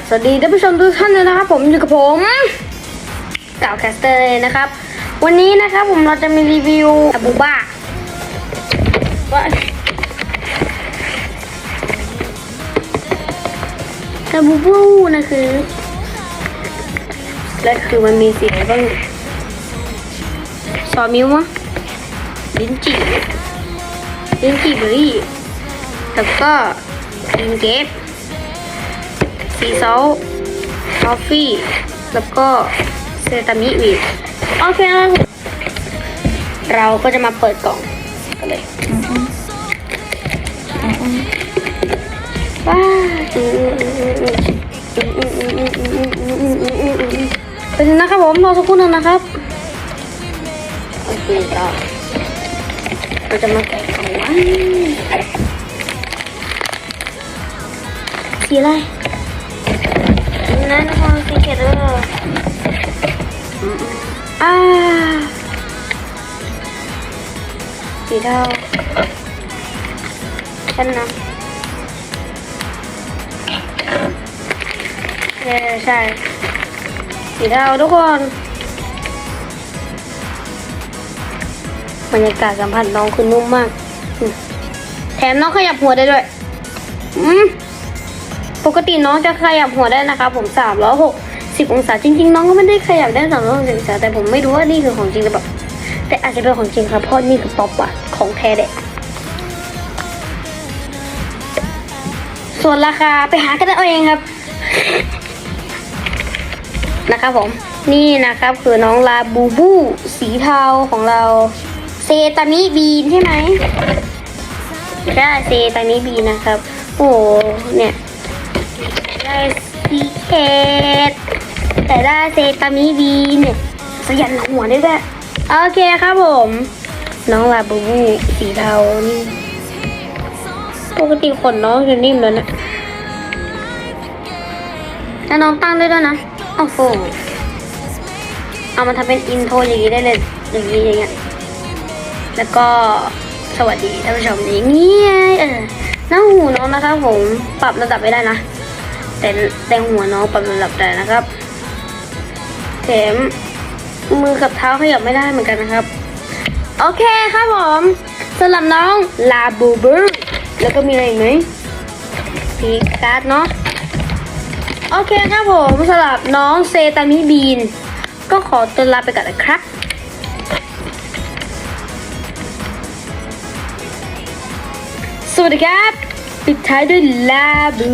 บสวัสดีท่านผู้ชมทุกท่านเลยนะครับ ผมอยู่กับผมเก่าแคสเตอร์นะครับ วันนี้นะครับผมเราจะมีรีวิวอาบูบ้าว่าอาบูบูนะคือ และคือมันมีสีอะไรบ้างซอมิวมะลิ้นจี่ลิ้นจี่เบอรี่แล้วก็อินเก ตซีซอลทอฟฟี่ แล้วก็เซตามิวีโอเคเราก็จะมาเปิดกล่องกันเลยว้าเป็นนะครับผมรอสักครู่นึงนะครับโอเคเราเราจะมาแกะกล่องวันสีอะไร นั่นคือสีเขียวเลยอ่าสีเทาฉันนะเออใช่สีเทาทุกคนบรรยากาศสัมผัสน้องคือนุ่มมาก แถมน้องขยับหัวได้ด้วย อืม ปกติน้องจะขยับหัวได้นะคะ ผมสามร้อยหกสิบองศาจริง ๆ น้องก็ไม่ได้ขยับได้สามร้อยหกสิบองศาแต่ผมไม่รู้ว่านี่คือของจริงหรือเปล่าแต่อาจจะเป็นของจริงครับเพราะนี่คือป๊อปอะของแท้เด็ส่วนราคาไปหากันเอาเองครับ นะครับผม นี่นะครับคือน้องลาบูบู สีเทาของเรา เซตามิบีนใช่ไหมใช่เซตามิบีนนะครับ โอ้เนี่ย ได้ซีเคดแต่ได้เซตามิบีเนี่ยสยันหัวได้ด้วยโอเคครับผม น้องลาบูบูสีเทานี่ปกติขนน้องจะนิ่มแล้วนะแล้วน้องตั้งได้ด้วยนะโอ้โหเอามาทำเป็นอินโทรอย่างนี้ได้เลยอย่างนี้อย่างเงี้ยแล้วก็สวัสดีท่านผู้ชมอย่างนี้เออหน้าหูน้องนะครับผมปรับระดับไม่ได้นะ แต่แต่หัวน้องปรับระดับได้นะครับแถมมือกับเท้าขยับไม่ได้เหมือนกันนะครับ โอเคครับผมสำหรับน้องลาบูบูแล้วก็มีอะไรอีกไหมพีการ์ดเนาะโอเคครับผมสำหรับน้องเซตามิบีน ก็ขอตัวลาไปก่อนนะครับสวัสดีครับ ปิดท้ายด้วยลาบู